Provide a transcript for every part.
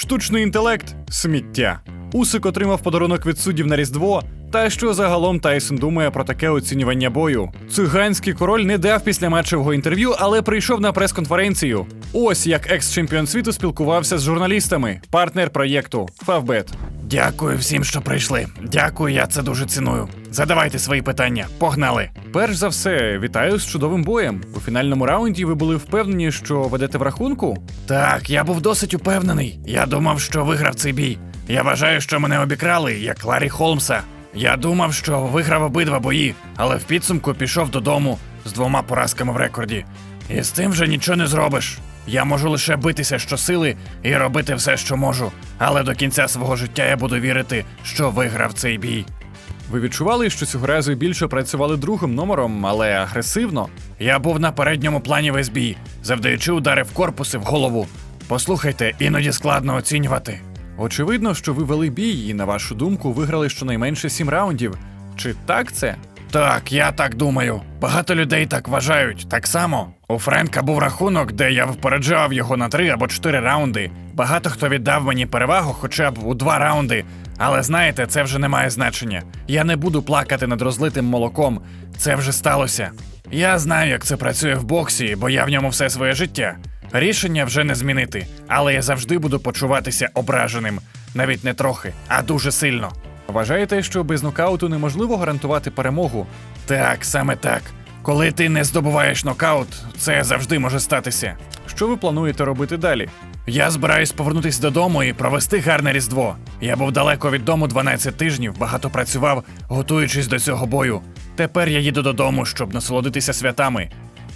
Штучний інтелект сміття. Усик отримав подарунок від суддів на Різдво. Та що загалом Тайсон думає про таке оцінювання бою? Циганський король не дав після матчевого інтерв'ю, але прийшов на прес-конференцію. Ось як екс-чемпіон світу спілкувався з журналістами, партнер проєкту Фавбет. Дякую всім, що прийшли. Дякую, я це дуже ціную. Задавайте свої питання. Погнали. Перш за все, вітаю з чудовим боєм. У фінальному раунді ви були впевнені, що ведете в рахунку? Так, я був досить упевнений. Я думав, що виграв цей бій. Я вважаю, що мене обікрали, як Ларі Холмса. Я думав, що виграв обидва бої, але в підсумку пішов додому з двома поразками в рекорді. І з тим вже нічого не зробиш. Я можу лише битися щосили і робити все, що можу, але до кінця свого життя я буду вірити, що виграв цей бій. Ви відчували, що цього разу більше працювали другим номером, але агресивно? Я був на передньому плані весь бій, завдаючи удари в корпус і в голову. Послухайте, іноді складно оцінювати. Очевидно, що ви вели бій і, на вашу думку, виграли щонайменше сім раундів. Чи так це? Так, я так думаю. Багато людей так вважають. Так само. У Френка був рахунок, де я випереджав його на три або чотири раунди. Багато хто віддав мені перевагу хоча б у два раунди. Але знаєте, це вже не має значення. Я не буду плакати над розлитим молоком. Це вже сталося. Я знаю, як це працює в боксі, бо я в ньому все своє життя. Рішення вже не змінити, але я завжди буду почуватися ображеним. Навіть не трохи, а дуже сильно. Вважаєте, що без нокауту неможливо гарантувати перемогу? Так, саме так. Коли ти не здобуваєш нокаут, це завжди може статися. Що ви плануєте робити далі? Я збираюсь повернутися додому і провести гарне різдво. Я був далеко від дому 12 тижнів, багато працював, готуючись до цього бою. Тепер я їду додому, щоб насолодитися святами.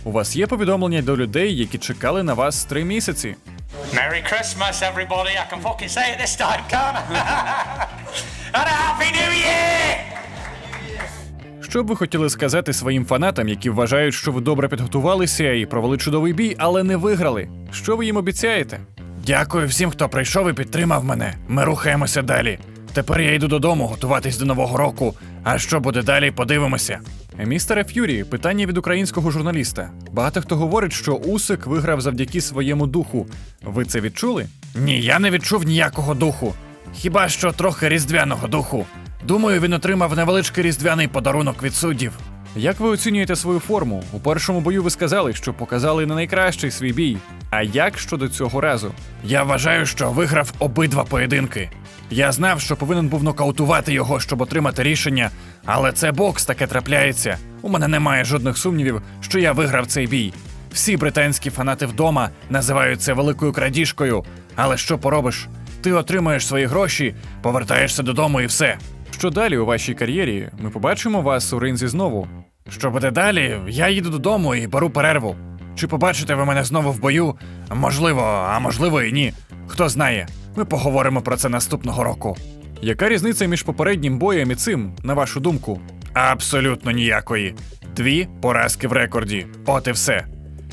У вас є повідомлення до людей, які чекали на вас три місяці. Merry Christmas, everybody. I can fucking say it this time, can't I? Happy New Year! Що б ви хотіли сказати своїм фанатам, які вважають, що ви добре підготувалися і провели чудовий бій, але не виграли? Що ви їм обіцяєте? Дякую всім, хто прийшов і підтримав мене. Ми рухаємося далі. Тепер я йду додому готуватись до нового року. А що буде далі, подивимося. Містере Ф'юрі, питання від українського журналіста. Багато хто говорить, що Усик виграв завдяки своєму духу. Ви це відчули? Ні, я не відчув ніякого духу. Хіба що трохи різдвяного духу. Думаю, він отримав невеличкий різдвяний подарунок від суддів. Як ви оцінюєте свою форму? У першому бою ви сказали, що показали не найкращий свій бій. А як щодо цього разу? Я вважаю, що виграв обидва поєдинки. Я знав, що повинен був нокаутувати його, щоб отримати рішення, але це бокс таке трапляється. У мене немає жодних сумнівів, що я виграв цей бій. Всі британські фанати вдома називають це великою крадіжкою. Але що поробиш? Ти отримаєш свої гроші, повертаєшся додому і все. Що далі у вашій кар'єрі? Ми побачимо вас у ринзі знову. Що буде далі? Я їду додому і беру перерву. Чи побачите ви мене знову в бою? Можливо, а можливо і ні. Хто знає. Ми поговоримо про це наступного року. Яка різниця між попереднім боєм і цим, на вашу думку? Абсолютно ніякої. Дві поразки в рекорді. От і все.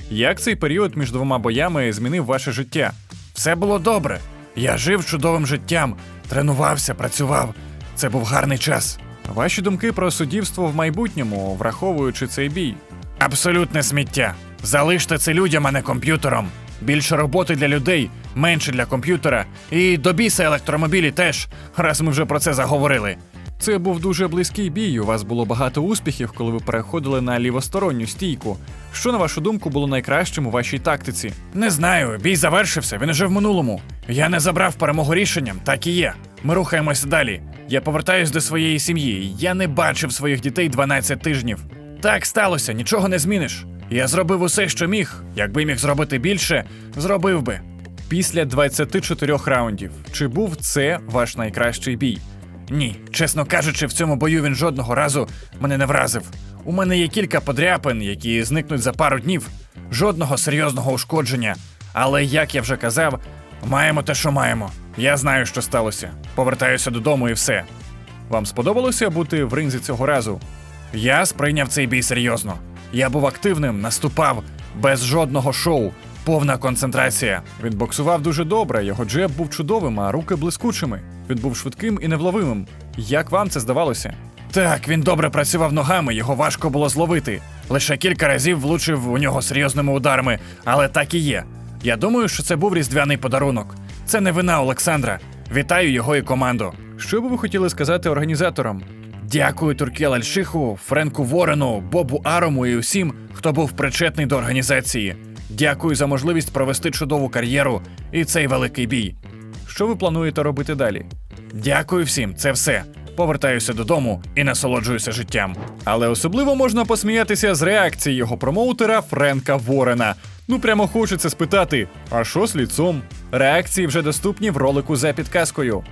Як цей період між двома боями змінив ваше життя? Все було добре. Я жив чудовим життям, тренувався, працював. Це був гарний час. Ваші думки про суддівство в майбутньому, враховуючи цей бій? Абсолютне сміття. Залиште це людям, а не комп'ютером. Більше роботи для людей, менше для комп'ютера. І до біса електромобілі теж, раз ми вже про це заговорили. Це був дуже близький бій. У вас було багато успіхів, коли ви переходили на лівосторонню стійку. Що, на вашу думку, було найкращим у вашій тактиці? Не знаю. Бій завершився, він уже в минулому. Я не забрав перемогу рішенням, так і є. Ми рухаємося далі. Я повертаюсь до своєї сім'ї. Я не бачив своїх дітей 12 тижнів. Так сталося, нічого не зміниш. Я зробив усе, що міг. Якби міг зробити більше, зробив би. Після 24 раундів. Чи був це ваш найкращий бій? Ні, чесно кажучи, в цьому бою він жодного разу мене не вразив. У мене є кілька подряпин, які зникнуть за пару днів, жодного серйозного ушкодження. Але як я вже казав, маємо те, що маємо. Я знаю, що сталося. Повертаюся додому і все. Вам сподобалося бути в ринзі цього разу? Я сприйняв цей бій серйозно. Я був активним, наступав без жодного шоу, повна концентрація. Він боксував дуже добре, його джеб був чудовим, а руки блискучими. Він був швидким і невловимим. Як вам це здавалося? Так, він добре працював ногами, його важко було зловити. Лише кілька разів влучив у нього серйозними ударами, але так і є. Я думаю, що це був різдвяний подарунок. Це не вина Олександра. Вітаю його і команду. Що би ви хотіли сказати організаторам? Дякую Туркел Альшиху, Френку Ворену, Бобу Арому і усім, хто був причетний до організації. Дякую за можливість провести чудову кар'єру і цей великий бій. Що ви плануєте робити далі? Дякую всім, це все. Повертаюся додому і насолоджуюся життям. Але особливо можна посміятися з реакції його промоутера Френка Ворена. Ну прямо хочеться спитати: а що з ліцом? Реакції вже доступні в ролику за підказкою.